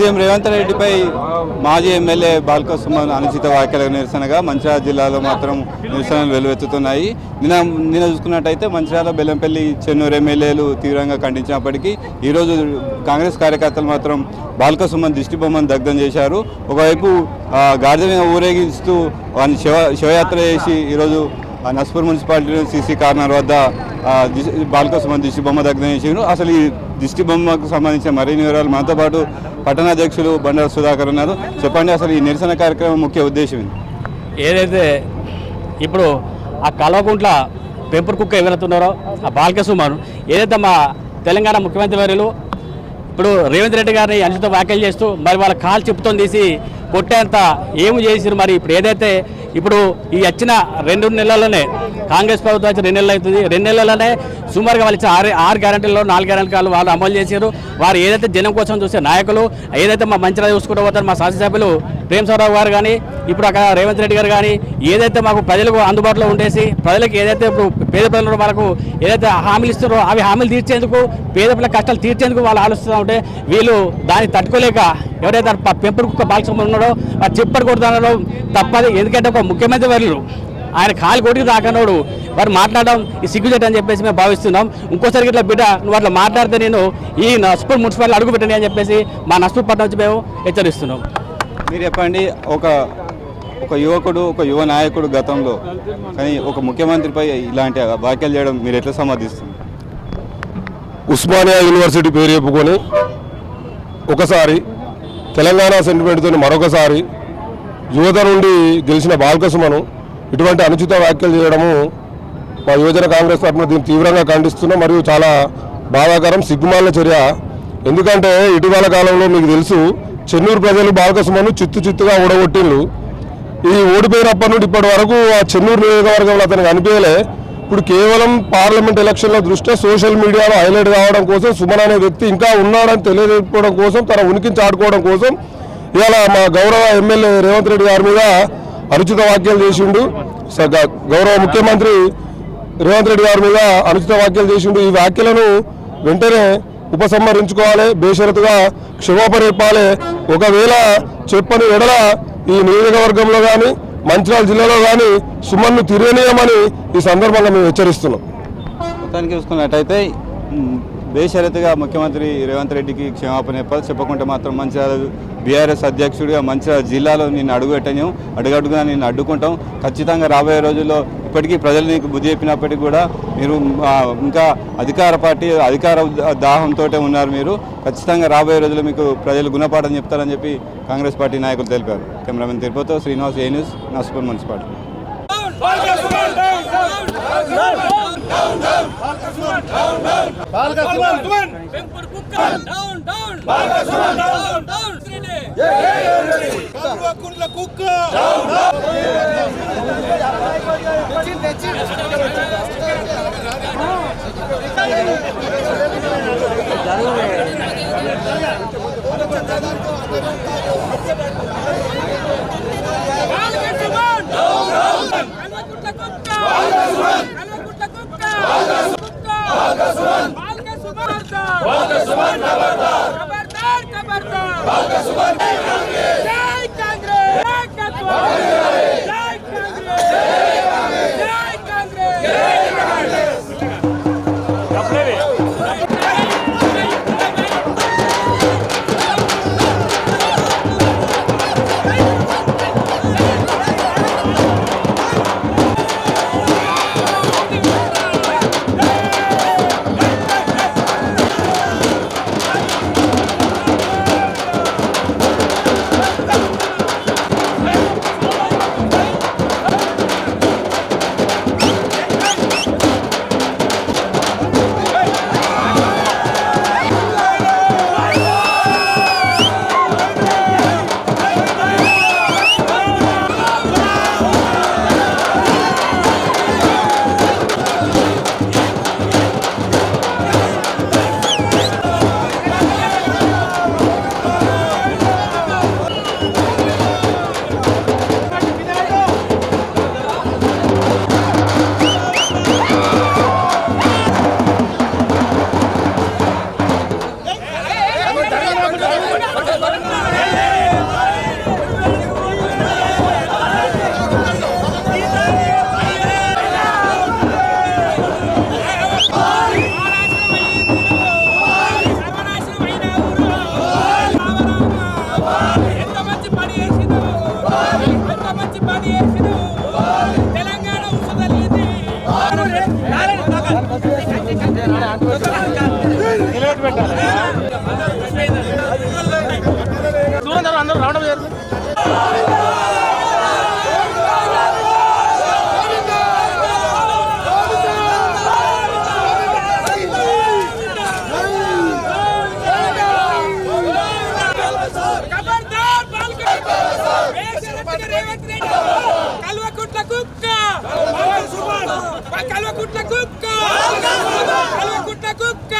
CM Revanth రెడ్డిపై మాజీ MLA Balka Suman అనుచిత వ్యాఖ్యలకు నిరసనగా మంచిర్యాల జిల్లాలో మాత్రం నిరసనలు వెలువెత్తుతున్నాయి. నిన్న నిన్న చూసుకున్నట్టయితే మంచిర్యాల బెల్లంపల్లి చెన్నూరు ఎమ్మెల్యేలు తీవ్రంగా ఖండించినప్పటికీ ఈరోజు కాంగ్రెస్ కార్యకర్తలు మాత్రం బాల్క సుమన్ దిష్టి బొమ్మను దగ్ధం చేశారు. ఒకవైపు ఆ, గాడిద ఊరేగిస్తూ వారిని శివ శివయాత్ర చేసి ఈరోజు నస్పూర్ మున్సిపాలిటీ సీసీ కార్నర్ వద్ద బాల్క సుమన్ దిష్టి బొమ్మ దగ్ధం చేసారు అసలు ఈ దిష్టి బొమ్మకు సంబంధించిన మరిన్ని వివరాలు మనతో పాటు పట్టణాధ్యక్షులు బండారు సుధాకర్ ఉన్నారు. చెప్పండి అసలు ఈ నిరసన కార్యక్రమం ముఖ్య ఉద్దేశం ఏదైతే ఇప్పుడు ఆ కల్వకుంట్ల పెంపుడు కుక్క ఎవరైతున్నారో ఆ బాలకసుమారు ఏదైతే మా తెలంగాణ ముఖ్యమంత్రి వర్యులు ఇప్పుడు రేవంత్ రెడ్డి గారిని అంచుతో వ్యాఖ్యలు చేస్తూ మరి వాళ్ళ కాలు చెప్పుతో తీసి కొట్టేంత ఏమి చేసిరు మరి? ఇప్పుడు ఏదైతే ఇప్పుడు ఈ వచ్చిన రెండు నెలల్లోనే కాంగ్రెస్ ప్రభుత్వం వచ్చి రెండు నెలలు అవుతుంది. రెండు నెలల్లోనే సుమారుగా వాళ్ళు ఇచ్చిన ఆరు ఆరు గ్యారంటీల్లో నాలుగు గ్యారంటీలు వాళ్ళు అమలు చేశారు. వారు ఏదైతే జనం కోసం చూసే నాయకులు ఏదైతే మా మంచిగా చూసుకుంటూ పోతారు మా శాసనసభ్యులు ప్రేమసారావు గారు కానీ ఇప్పుడు అక్కడ రేవంత్ రెడ్డి గారు కానీ ఏదైతే మాకు ప్రజలకు అందుబాటులో ఉండేసి ప్రజలకు ఏదైతే ఇప్పుడు పేద ప్రజలు మనకు ఏదైతే హామీలు ఇస్తున్నారో అవి హామీలు తీర్చేందుకు పేద పిల్లల కష్టాలు తీర్చేందుకు వాళ్ళు ఆలోచిస్తూ ఉంటే వీళ్ళు దాన్ని తట్టుకోలేక ఎవరైతే పెంపుడు కుక్క బాలసుమన్ ఉన్నాడో ఆ చెప్పరు కొడుతున్నాడో తప్పదు. ఎందుకంటే ఒక ముఖ్యమంత్రి వర్యులు. ఆయన కాలు కొట్టి రాకనోడు వారు మాట్లాడడం ఈ సిగ్గుచేట అని చెప్పేసి మేము భావిస్తున్నాం. ఇంకోసారి ఇట్లా బిడ్డ నువ్వు అట్లా మాట్లాడితే నేను ఈ నస్పూర్ మున్సిపాలిటీ అడుగు పెట్టండి అని చెప్పేసి మా నస్పూర్ పట్టణం నుంచి మేము హెచ్చరిస్తున్నాం. మీరు చెప్పండి ఒక ఒక యువకుడు ఒక యువ నాయకుడు గతంలో కానీ ఒక ముఖ్యమంత్రిపై ఇలాంటి వ్యాఖ్యలు చేయడం మీరు ఎట్లా సమర్థిస్తుంది ఉస్మానియా యూనివర్సిటీ పేరు చెప్పుకొని ఒకసారి తెలంగాణ సెంటిమెంట్తో మరొకసారి యువత నుండి గెలిచిన బాలకృష్ణను ఇటువంటి అనుచిత వ్యాఖ్యలు చేయడము మా యువజన కాంగ్రెస్ తరఫున దీన్ని తీవ్రంగా ఖండిస్తున్నాం మరియు చాలా బాధాకరం సిగ్గుమాల చర్య. ఎందుకంటే ఇటీవల కాలంలో మీకు తెలుసు చెన్నూరు ప్రజలు బాలకసుమను చిత్తు చిత్తుగా ఓడగొట్టిండ్రు ఈ ఓడిపోయినప్పటి నుండి ఇప్పటి వరకు ఆ చెన్నూరు నియోజకవర్గంలో అతనికి అనిపించలే. ఇప్పుడు కేవలం పార్లమెంట్ ఎలక్షన్ల దృష్ట్యా సోషల్ మీడియాలో హైలైట్ కావడం కోసం సుమన్ అనే వ్యక్తి ఇంకా ఉన్నాడని తెలియజేయడం కోసం తన ఉనికి చాటుకోవడం కోసం ఇవాళ మా గౌరవ ఎమ్మెల్యే రేవంత్ రెడ్డి గారి మీద అనుచిత వ్యాఖ్యలు చేసిండు. స- గ- గౌరవ ముఖ్యమంత్రి రేవంత్ రెడ్డి గారి మీద అనుచిత వ్యాఖ్యలు చేసిండు. ఈ వ్యాఖ్యలను వెంటనే ఉపసంహరించుకోవాలి బేషరతుగా క్షమాపణ చెప్పాలి. ఒకవేళ చెప్పని ఎడల ఈ నియోజకవర్గంలో కానీ మంచిర్యాల జిల్లాలో కానీ సుమన్ను తిరగనీయమని ఈ సందర్భంగా మేము హెచ్చరిస్తున్నాం. మొత్తానికి చూసుకున్నట్టయితే బేషరతుగా ముఖ్యమంత్రి రేవంత్ రెడ్డికి క్షమాపణ చెప్పాలి చెప్పకుంటే మాత్రం మంచిర్యాల బీఆర్ఎస్ అధ్యక్షుడిగా మంచిర్యాల జిల్లాలో నిన్ను అడుగుపెట్టను అడుగడుగునా నిన్ను అడ్డుకుంటాం ఖచ్చితంగా రాబోయే రోజుల్లో ఇప్పటికీ ప్రజలు నీకు బుద్ధి చెప్పినప్పటికీ కూడా మీరు ఇంకా అధికార పార్టీ అధికార దాహంతో ఉన్నారు మీరు ఖచ్చితంగా రాబోయే రోజుల్లో మీకు ప్రజలు గుణపాఠం చెప్తారని చెప్పి కాంగ్రెస్ పార్టీ నాయకులు తెలిపారు cameraman తిరుపతితో Srinivas A news Naspur municipality down, down. Balkasuman, down, down. Balkasuman, Bempur Kukkan, down, down. Balkasuman, down, down. Yeah, yeah, yeah, ready. Kamruwa Kurla Kukka, down, down. Chin, chin. Kalvakuntla కుక్క. కల్వకుట్ల కుక్క. కల్వకుట్ల కుక్క.